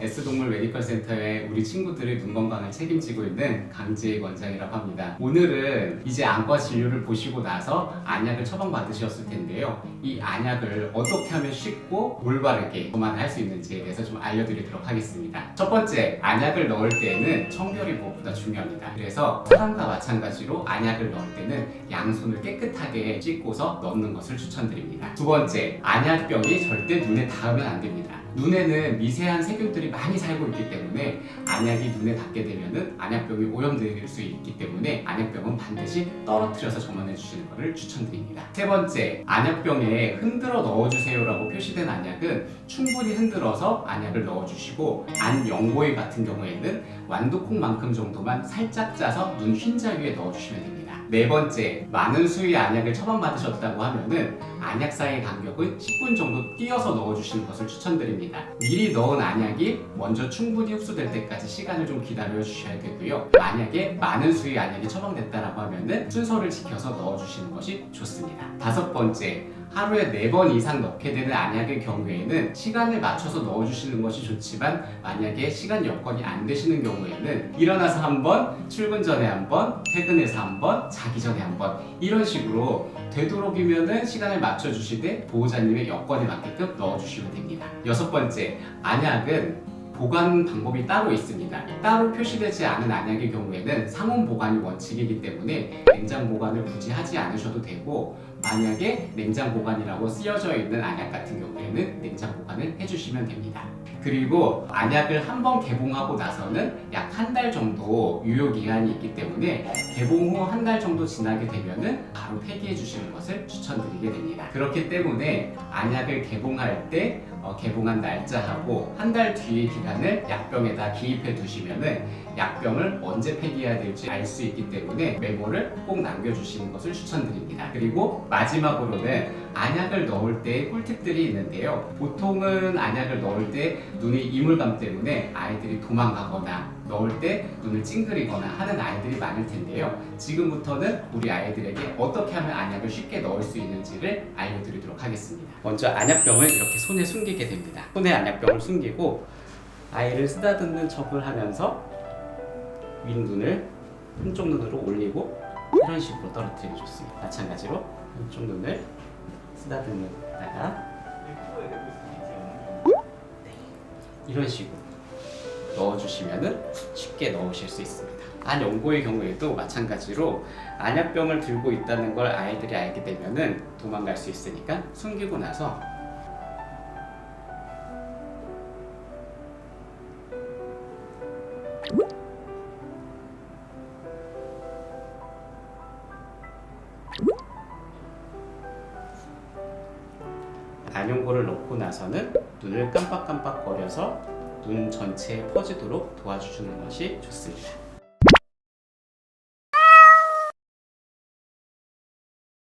S동물 메디컬 센터의 우리 친구들의 눈 건강을 책임지고 있는 강지혜 원장이라고 합니다. 오늘은 이제 안과 진료를 보시고 나서 안약을 처방받으셨을 텐데요. 이 안약을 어떻게 하면 쉽고 올바르게 그만할 수 있는지에 대해서 좀 알려드리도록 하겠습니다. 첫 번째, 안약을 넣을 때에는 청결이 무엇보다 중요합니다. 그래서 사람과 마찬가지로 안약을 넣을 때는 양손을 깨끗하게 씻고서 넣는 것을 추천드립니다. 두 번째, 안약병이 절대 눈에 닿으면 안 됩니다. 눈에는 미세한 세균들이 많이 살고 있기 때문에 안약이 눈에 닿게 되면은 안약병이 오염될 수 있기 때문에 안약병은 반드시 떨어뜨려서 점원해 주시는 것을 추천드립니다. 세 번째, 안약병에 흔들어 넣어주세요라고 표시된 안약은 충분히 흔들어서 안약을 넣어주시고 안연고이 같은 경우에는 완두콩만큼 정도만 살짝 짜서 눈 흰자 위에 넣어주시면 됩니다. 네 번째, 많은 수의 안약을 처방받으셨다고 하면은 안약사의 간격은 10분 정도 띄어서 넣어주시는 것을 추천드립니다. 미리 넣은 안약이 먼저 충분히 흡수될 때까지 시간을 좀 기다려 주셔야 되고요. 만약에 많은 수의 안약이 처방됐다라고 하면은 순서를 지켜서 넣어주시는 것이 좋습니다. 다섯 번째, 하루에 네번 이상 넣게 되는 안약의 경우에는 시간을 맞춰서 넣어주시는 것이 좋지만 만약에 시간 여건이 안 되시는 경우에는 일어나서 한 번, 출근 전에 한 번, 퇴근해서 한 번, 자기 전에 한번 이런 식으로 되도록이면은 시간을 맞춰 주시되 보호자님의 여건에 맞게끔 넣어주시면 됩니다. 여섯 번째, 안약은 보관 방법이 따로 있습니다. 따로 표시되지 않은 안약의 경우에는 상온 보관이 원칙이기 때문에 냉장 보관을 굳이 하지 않으셔도 되고 만약에 냉장 보관이라고 쓰여져 있는 안약 같은 경우에는 냉장 보관을 해주시면 됩니다. 그리고 안약을 한 번 개봉하고 나서는 약 한 달 정도 유효 기간이 있기 때문에 개봉 후 한 달 정도 지나게 되면은 바로 폐기해 주시는 것을 추천드리게 됩니다. 그렇기 때문에 안약을 개봉할 때 어, 개봉한 날짜하고 한 달 뒤의 기간을 약병에다 기입해 두시면은 약병을 언제 폐기해야 될지 알 수 있기 때문에 메모를 꼭 남겨주시는 것을 추천드립니다. 그리고 마지막으로는 안약을 넣을 때 꿀팁들이 있는데요. 보통은 안약을 넣을 때 눈이 이물감 때문에 아이들이 도망가거나 넣을 때 눈을 찡그리거나 하는 아이들이 많을 텐데요. 지금부터는 우리 아이들에게 어떻게 하면 안약을 쉽게 넣을 수 있는지를 알려드리도록 하겠습니다. 먼저 안약병을 이렇게 손에 숨기 게 됩니다. 손에 안약병을 숨기고 아이를 쓰다듬는 척을 하면서 윗눈을 한쪽 눈으로 올리고 이런 식으로 떨어뜨리면 좋습니다. 마찬가지로 한쪽 눈을 쓰다듬다가 이런 식으로 넣어주시면은 쉽게 넣으실 수 있습니다. 안 연고의 경우에도 마찬가지로 안약병을 들고 있다는 걸 아이들이 알게 되면은 도망갈 수 있으니까 숨기고 나서 안연고를 넣고 나서는 눈을 깜빡깜빡거려서 눈 전체에 퍼지도록 도와주는 것이 좋습니다.